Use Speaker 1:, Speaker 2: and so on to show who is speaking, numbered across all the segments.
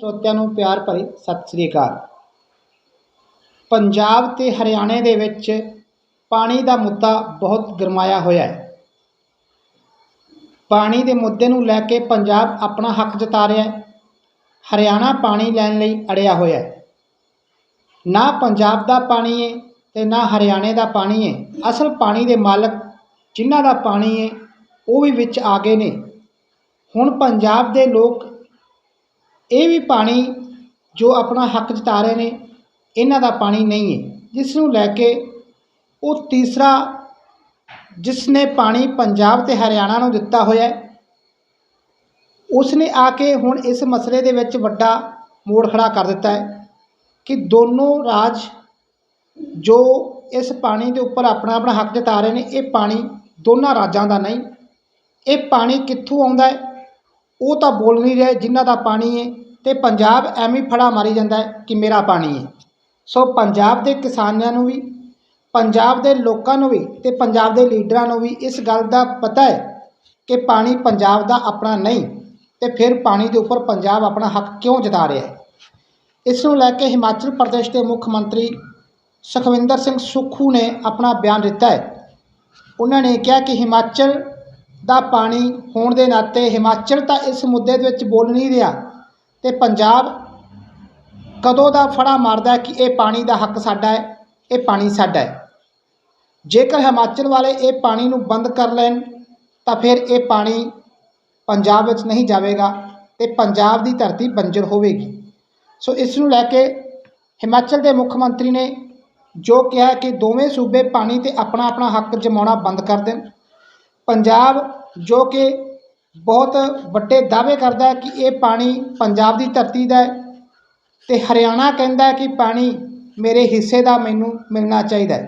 Speaker 1: ਸਰੋਤਿਆਂ ਨੂੰ ਪਿਆਰ ਭਰੀ ਸਤਿ ਸ੍ਰੀ ਅਕਾਲ। ਪੰਜਾਬ ਤੇ ਹਰਿਆਣੇ ਦੇ ਵਿੱਚ ਪਾਣੀ ਦਾ ਮੁੱਦਾ ਬਹੁਤ ਗਰਮਾਇਆ ਹੋਇਆ ਹੈ। ਪਾਣੀ ਦੇ ਮੁੱਦੇ ਨੂੰ ਲੈ ਕੇ ਪੰਜਾਬ ਆਪਣਾ ਹੱਕ ਜਤਾ ਰਿਹਾ ਹੈ। ਹਰਿਆਣਾ ਪਾਣੀ ਲੈਣ ਲਈ ਅੜਿਆ ਹੋਇਆ ਹੈ। ਨਾ ਪੰਜਾਬ ਦਾ ਪਾਣੀ ਹੈ ਤੇ ਨਾ ਹਰਿਆਣੇ ਦਾ ਪਾਣੀ ਹੈ। ਅਸਲ ਪਾਣੀ ਦੇ ਮਾਲਕ ਜਿਨ੍ਹਾਂ ਦਾ ਪਾਣੀ ਹੈ, ਉਹ ਵੀ ਵਿੱਚ ਆ ਗਏ ਨੇ। ਹੁਣ ਪੰਜਾਬ ਦੇ ਲੋਕ ਇਹ ਵੀ ਪਾਣੀ ਜੋ ਆਪਣਾ ਹੱਕ ਜਤਾ ਰਹੇ ਨੇ, ਇਹਨਾਂ ਦਾ ਪਾਣੀ ਨਹੀਂ ਹੈ। ਜਿਸ ਨੂੰ ਲੈ ਕੇ ਉਹ ਤੀਸਰਾ ਜਿਸ ਨੇ ਪਾਣੀ ਪੰਜਾਬ ਤੇ ਹਰਿਆਣਾ ਨੂੰ ਦਿੱਤਾ ਹੋਇਆ ਉਸ ਨੇ ਆ ਕੇ ਹੁਣ ਇਸ ਮਸਲੇ ਦੇ ਵਿੱਚ ਵੱਡਾ ਮੋੜ ਖੜਾ ਕਰ ਦਿੱਤਾ ਹੈ ਕਿ ਦੋਨੋਂ ਰਾਜ ਜੋ ਇਸ ਪਾਣੀ ਦੇ ਉੱਪਰ ਆਪਣਾ ਆਪਣਾ ਹੱਕ ਜਤਾ ਰਹੇ ਨੇ, ਇਹ ਪਾਣੀ ਦੋਨਾਂ ਰਾਜਾਂ ਦਾ ਨਹੀਂ, ਇਹ ਪਾਣੀ ਕਿੱਥੋਂ ਆਉਂਦਾ ਹੈ? ਉਹ ਤਾਂ ਬੋਲ ਨਹੀਂ ਰਹੇ, ਜਿਨ੍ਹਾਂ ਦਾ ਪਾਣੀ ਹੈ ਤੇ ਪੰਜਾਬ ਐਵੇਂ ਫੜਾ ਮਾਰੀ ਜਾਂਦਾ ਕਿ ਮੇਰਾ ਪਾਣੀ ਹੈ ਸੋ ਪੰਜਾਬ ਦੇ ਕਿਸਾਨਾਂ ਨੂੰ ਵੀ, ਪੰਜਾਬ ਦੇ ਲੋਕਾਂ ਨੂੰ ਵੀ ਤੇ ਪੰਜਾਬ ਦੇ ਲੀਡਰਾਂ ਨੂੰ ਵੀ ਇਸ ਗੱਲ ਦਾ ਪਤਾ ਹੈ ਕਿ ਪਾਣੀ ਪੰਜਾਬ ਦਾ ਆਪਣਾ ਨਹੀਂ, ਤੇ ਫਿਰ ਪਾਣੀ ਦੇ ਉੱਪਰ ਪੰਜਾਬ ਆਪਣਾ ਹੱਕ ਕਿਉਂ ਜਤਾ ਰਿਹਾ ਹੈ? ਇਸ ਨੂੰ ਲੈ ਕੇ ਹਿਮਾਚਲ ਪ੍ਰਦੇਸ਼ ਦੇ ਮੁੱਖ ਮੰਤਰੀ ਸੁਖਵਿੰਦਰ ਸਿੰਘ ਸੁੱਖੂ ਨੇ ਆਪਣਾ ਬਿਆਨ ਦਿੱਤਾ ਹੈ। ਉਹਨਾਂ ਨੇ ਕਿਹਾ ਕਿ ਹਿਮਾਚਲ ਦਾ ਪਾਣੀ ਹੋਣ ਦੇ ਨਾਤੇ ਹਿਮਾਚਲ ਤਾਂ ਇਸ ਮੁੱਦੇ ਦੇ ਵਿੱਚ ਬੋਲ ਨਹੀਂ ਰਿਹਾ ਤੇ ਪੰਜਾਬ ਕਦੋਂ ਦਾ ਫੜਾ ਮਾਰਦਾ ਕਿ ਇਹ ਪਾਣੀ ਦਾ ਹੱਕ ਸਾਡਾ ਹੈ, ਇਹ ਪਾਣੀ ਸਾਡਾ ਹੈ। ਜੇਕਰ ਹਿਮਾਚਲ ਵਾਲੇ ਇਹ ਪਾਣੀ ਨੂੰ ਬੰਦ ਕਰ ਲੈਣ, ਤਾਂ ਫਿਰ ਇਹ ਪਾਣੀ ਪੰਜਾਬ ਵਿੱਚ ਨਹੀਂ ਜਾਵੇਗਾ ਤੇ ਪੰਜਾਬ ਦੀ ਧਰਤੀ ਬੰਜਰ ਹੋਵੇਗੀ। ਸੋ ਇਸ ਨੂੰ ਲੈ ਕੇ ਹਿਮਾਚਲ ਦੇ ਮੁੱਖ ਮੰਤਰੀ ਨੇ ਜੋ ਕਿਹਾ ਕਿ ਦੋਵੇਂ ਸੂਬੇ ਪਾਣੀ ਤੇ ਆਪਣਾ ਆਪਣਾ ਹੱਕ ਜਮਾਉਣਾ ਬੰਦ ਕਰ ਦੇਣ। ਪੰਜਾਬ ਜੋ ਕਿ ਬਹੁਤ ਵੱਡੇ ਦਾਅਵੇ ਕਰਦਾ ਕਿ ਇਹ ਪਾਣੀ ਪੰਜਾਬ ਦੀ ਧਰਤੀ ਦਾ ਹੈ ਤੇ ਹਰਿਆਣਾ ਕਹਿੰਦਾ ਕਿ ਪਾਣੀ ਮੇਰੇ ਹਿੱਸੇ ਦਾ ਮੈਨੂੰ ਮਿਲਣਾ ਚਾਹੀਦਾ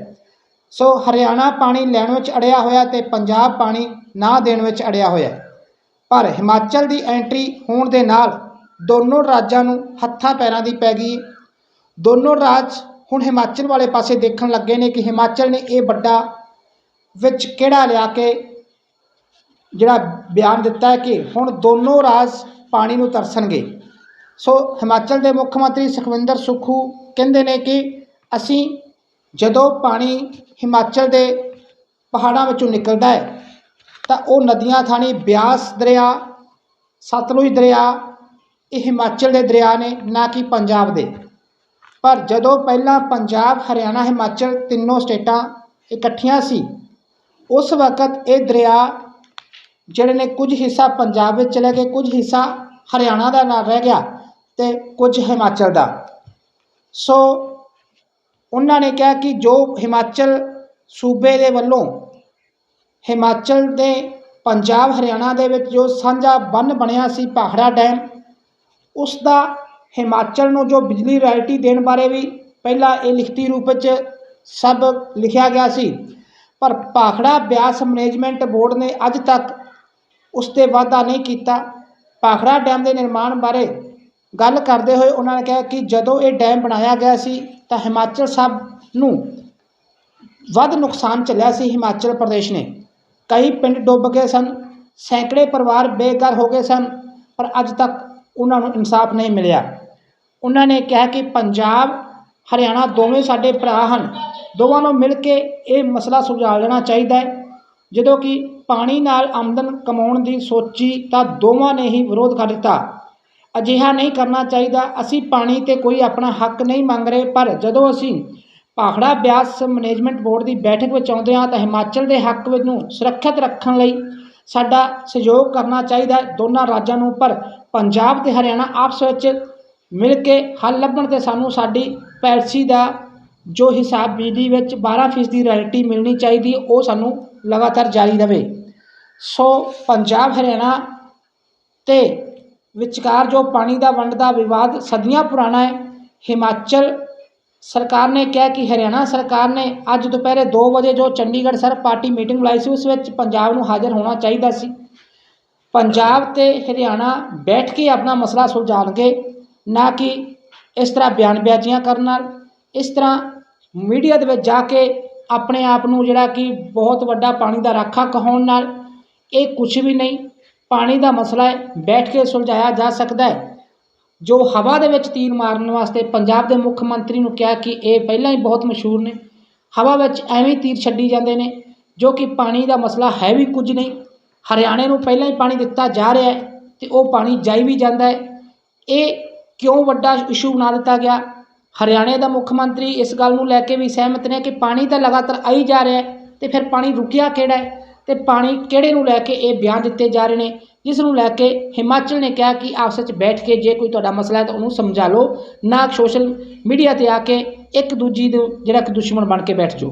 Speaker 1: ਸੋ ਹਰਿਆਣਾ ਪਾਣੀ ਲੈਣ ਵਿੱਚ ਅੜਿਆ ਹੋਇਆ ਤੇ ਪੰਜਾਬ ਪਾਣੀ ਨਾ ਦੇਣ ਵਿੱਚ ਅੜਿਆ ਹੋਇਆ ਪਰ ਹਿਮਾਚਲ ਦੀ ਐਂਟਰੀ ਹੋਣ ਦੇ ਨਾਲ ਦੋਨੋਂ ਰਾਜਾਂ ਨੂੰ ਹੱਥਾਂ ਪੈਰਾਂ ਦੀ ਪੈ ਗਈ ਦੋਨੋਂ ਰਾਜ ਹੁਣ ਹਿਮਾਚਲ ਵਾਲੇ ਪਾਸੇ ਦੇਖਣ ਲੱਗੇ ਨੇ ਕਿ ਹਿਮਾਚਲ ਨੇ ਇਹ ਵੱਡਾ ਵਿੱਚ ਕਿਹੜਾ ਲਿਆ ਕੇ ਜਿਹੜਾ ਬਿਆਨ ਦਿੱਤਾ ਹੈ ਕਿ ਹੁਣ ਦੋਨੋਂ ਰਾਜ ਪਾਣੀ ਨੂੰ ਤਰਸਣਗੇ। ਸੋ ਹਿਮਾਚਲ ਦੇ ਮੁੱਖ ਮੰਤਰੀ ਸੁਖਵਿੰਦਰ ਸੁੱਖੂ ਕਹਿੰਦੇ ਨੇ ਕਿ ਅਸੀਂ ਜਦੋਂ ਪਾਣੀ ਹਿਮਾਚਲ ਦੇ ਪਹਾੜਾਂ ਵਿੱਚੋਂ ਨਿਕਲਦਾ ਹੈ, ਤਾਂ ਉਹ ਨਦੀਆਂ ਥਾਣੀ ਬਿਆਸ ਦਰਿਆ, ਸਤਲੁਜ ਦਰਿਆ, ਇਹ ਹਿਮਾਚਲ ਦੇ ਦਰਿਆ ਨੇ, ਨਾ ਕਿ ਪੰਜਾਬ ਦੇ। ਪਰ ਜਦੋਂ ਪਹਿਲਾਂ ਪੰਜਾਬ, ਹਰਿਆਣਾ, ਹਿਮਾਚਲ ਤਿੰਨੋਂ ਸਟੇਟਾਂ ਇਕੱਠੀਆਂ ਸੀ, ਉਸ ਵਕਤ ਇਹ ਦਰਿਆ ਜਿਹੜੇ ਨੇ ਕੁਝ ਹਿੱਸਾ ਪੰਜਾਬ ਵਿੱਚ ਚਲੇ ਗਏ, ਕੁਝ ਹਿੱਸਾ ਹਰਿਆਣਾ ਦਾ ਨਾਲ ਰਹਿ ਗਿਆ ਤੇ ਕੁਝ ਹਿਮਾਚਲ ਦਾ। ਸੋ ਉਹਨਾਂ ਨੇ ਕਿਹਾ ਕਿ ਜੋ ਹਿਮਾਚਲ ਸੂਬੇ ਦੇ ਵੱਲੋਂ ਹਿਮਾਚਲ ਦੇ ਪੰਜਾਬ, ਹਰਿਆਣਾ ਦੇ ਵਿੱਚ ਜੋ ਸਾਂਝਾ ਬੰਨ ਬਣਿਆ ਸੀ ਭਾਖੜਾ ਡੈਮ, ਉਸ ਦਾ ਹਿਮਾਚਲ ਨੂੰ ਜੋ ਬਿਜਲੀ ਰਾਇਲਟੀ ਦੇਣ ਬਾਰੇ ਵੀ ਪਹਿਲਾਂ ਇਹ ਲਿਖਤੀ ਰੂਪ ਵਿੱਚ ਸਭ ਲਿਖਿਆ ਗਿਆ ਸੀ। ਪਰ ਭਾਖੜਾ ਬਿਆਸ ਮੈਨੇਜਮੈਂਟ ਬੋਰਡ ਨੇ ਅੱਜ ਤੱਕ ਉਸ ਤੇ ਵਾਅਦਾ ਨਹੀਂ ਕੀਤਾ। ਭਾਖੜਾ ਡੈਮ ਦੇ ਨਿਰਮਾਣ ਬਾਰੇ ਗੱਲ ਕਰਦੇ ਹੋਏ ਉਹਨਾਂ ਨੇ ਕਿਹਾ ਕਿ ਜਦੋਂ ਇਹ ਡੈਮ ਬਣਾਇਆ ਗਿਆ ਸੀ ਤਾਂ ਹਿਮਾਚਲ ਸਾਹਿਬ ਨੂੰ ਵੱਧ ਨੁਕਸਾਨ ਝੱਲਿਆ ਸੀ, ਹਿਮਾਚਲ ਪ੍ਰਦੇਸ਼ ਨੇ। ਕਈ ਪਿੰਡ ਡੁੱਬ ਗਏ ਸਨ, ਸੈਂਕੜੇ ਪਰਿਵਾਰ ਬੇਘਰ ਹੋ ਗਏ ਸਨ, ਪਰ ਅੱਜ ਤੱਕ ਉਹਨਾਂ ਨੂੰ ਇਨਸਾਫ ਨਹੀਂ ਮਿਲਿਆ। ਉਹਨਾਂ ਨੇ ਕਿਹਾ ਕਿ ਪੰਜਾਬ, ਹਰਿਆਣਾ ਦੋਵੇਂ ਸਾਡੇ ਭਰਾ ਹਨ। ਦੋਵਾਂ ਨੂੰ ਮਿਲ ਕੇ ਇਹ ਮਸਲਾ ਸੁਲਝਾ ਲੈਣਾ ਚਾਹੀਦਾ ਹੈ। ਜਦੋਂ ਕਿ ਪਾਣੀ ਨਾਲ ਆਮਦਨ ਕਮਾਉਣ ਦੀ ਸੋਚੀ ਤਾਂ ਦੋਵਾਂ ਨੇ ਹੀ ਵਿਰੋਧ ਕਰ ਦਿੱਤਾ। ਅਜਿਹਾ ਨਹੀਂ ਕਰਨਾ ਚਾਹੀਦਾ, ਅਸੀਂ ਪਾਣੀ ਤੇ ਕੋਈ ਆਪਣਾ ਹੱਕ ਨਹੀਂ ਮੰਗ ਰਹੇ, ਪਰ ਜਦੋਂ ਅਸੀਂ ਭਾਖੜਾ ਬਿਆਸ ਮੈਨੇਜਮੈਂਟ ਬੋਰਡ ਦੀ ਬੈਠਕ ਵਿੱਚ ਆਉਂਦੇ ਹਾਂ ਤਾਂ ਹਿਮਾਚਲ ਦੇ ਹੱਕ ਵਿੱਚ ਨੂੰ ਸੁਰੱਖਿਅਤ ਰੱਖਣ ਲਈ ਸਾਡਾ ਸਹਿਯੋਗ ਕਰਨਾ ਚਾਹੀਦਾ ਦੋਨਾਂ ਰਾਜਾਂ ਨੂੰ, ਪਰ ਪੰਜਾਬ ਤੇ ਹਰਿਆਣਾ ਆਪਸ ਵਿੱਚ ਮਿਲ ਕੇ ਹੱਲ ਲੱਭਣ ਤੇ ਸਾਨੂੰ ਸਾਡੀ ਪੈਲਸੀ ਦਾ ਜੋ ਹਿਸਾਬ ਬਿਜਲੀ ਵਿੱਚ 12% ਦੀ ਰਾਇਲਟੀ ਮਿਲਣੀ ਚਾਹੀਦੀ, ਉਹ ਸਾਨੂੰ ਲਗਾਤਾਰ ਜਾਰੀ ਰਵੇ। ਸੋ ਪੰਜਾਬ, ਹਰਿਆਣਾ ਤੇ ਵਿਚਕਾਰ ਜੋ ਪਾਣੀ ਦਾ ਵੰਡ ਦਾ ਵਿਵਾਦ ਸਦੀਆਂ ਪੁਰਾਣਾ ਹੈ, ਹਿਮਾਚਲ ਸਰਕਾਰ ਨੇ ਕਿਹਾ ਕਿ ਹਰਿਆਣਾ ਸਰਕਾਰ ਨੇ ਅੱਜ ਦੁਪਹਿਰੇ 2 ਵਜੇ ਜੋ ਚੰਡੀਗੜ੍ਹ ਸਰ ਪਾਰਟੀ ਮੀਟਿੰਗ ਬੁਲਾਈ ਸੀ, ਉਸ ਵਿੱਚ ਪੰਜਾਬ ਨੂੰ ਹਾਜ਼ਰ ਹੋਣਾ ਚਾਹੀਦਾ ਸੀ। ਪੰਜਾਬ ਤੇ ਹਰਿਆਣਾ ਬੈਠ ਕੇ ਆਪਣਾ ਮਸਲਾ ਸੁਲਝਾਉਣਗੇ, ਨਾ ਕਿ ਇਸ ਤਰ੍ਹਾਂ ਬਿਆਨਬਾਜ਼ੀਆਂ ਕਰਨ ਨਾਲ। ਇਸ ਤਰ੍ਹਾਂ ਮੀਡੀਆ ਦੇ ਵਿੱਚ ਜਾ ਕੇ ਆਪਣੇ ਆਪ ਨੂੰ ਜਿਹੜਾ ਕਿ ਬਹੁਤ ਵੱਡਾ ਪਾਣੀ ਦਾ ਰਾਖਾ ਕਹਾਉਣ ਨਾਲ ਇਹ ਕੁਝ ਵੀ ਨਹੀਂ, ਪਾਣੀ ਦਾ ਮਸਲਾ ਹੈ, ਬੈਠ ਕੇ ਸੁਲਝਾਇਆ ਜਾ ਸਕਦਾ ਹੈ। ਜੋ ਹਵਾ ਦੇ ਵਿੱਚ ਤੀਰ ਮਾਰਨ ਵਾਸਤੇ ਪੰਜਾਬ ਦੇ ਮੁੱਖ ਮੰਤਰੀ ਨੂੰ ਕਿਹਾ ਕਿ ਇਹ ਪਹਿਲਾਂ ਹੀ ਬਹੁਤ ਮਸ਼ਹੂਰ ਨੇ। ਹਵਾ ਵਿੱਚ ਐਵੇਂ ਤੀਰ ਛੱਡੀ ਜਾਂਦੇ ਨੇ, ਜੋ ਕਿ ਪਾਣੀ ਦਾ ਮਸਲਾ ਹੈ ਵੀ ਕੁਝ ਨਹੀਂ। ਹਰਿਆਣੇ ਨੂੰ ਪਹਿਲਾਂ ਹੀ ਪਾਣੀ ਦਿੱਤਾ ਜਾ ਰਿਹਾ ਹੈ ਤੇ ਉਹ ਪਾਣੀ ਜਾਈ ਵੀ ਜਾਂਦਾ ਹੈ। ਇਹ ਕਿਉਂ ਵੱਡਾ ਇਸ਼ੂ ਬਣਾ ਦਿੱਤਾ ਗਿਆ? ਹਰਿਆਣੇ ਦਾ ਮੁੱਖ ਮੰਤਰੀ ਇਸ ਗੱਲ ਨੂੰ ਲੈ ਕੇ ਵੀ ਸਹਿਮਤ ਨੇ ਕਿ ਪਾਣੀ ਤਾਂ ਲਗਾਤਾਰ ਆਈ ਜਾ ਰਿਹਾ ਹੈ ਤੇ ਫਿਰ ਪਾਣੀ ਰੁਕਿਆ ਕਿਹੜਾ ਹੈ? ਤੇ ਪਾਣੀ ਕਿਹੜੇ ਨੂੰ ਲੈ ਕੇ ਇਹ ਬਿਆਨ ਦਿੱਤੇ ਜਾ ਰਹੇ ਨੇ? ਜਿਸ ਨੂੰ ਲੈ ਕੇ ਹਿਮਾਚਲ ਨੇ ਕਿਹਾ ਕਿ ਆਪਸ ਵਿੱਚ ਬੈਠ ਕੇ ਜੇ ਕੋਈ ਤੁਹਾਡਾ ਮਸਲਾ ਹੈ ਤਾਂ ਉਹਨੂੰ ਸਮਝਾ ਲਓ, ਨਾ ਸੋਸ਼ਲ ਮੀਡੀਆ ਤੇ ਆ ਕੇ ਇੱਕ ਦੂਜੀ ਦੇ ਜਿਹੜਾ ਕਿ ਦੁਸ਼ਮਣ ਬਣ ਕੇ ਬੈਠ ਜਾਓ।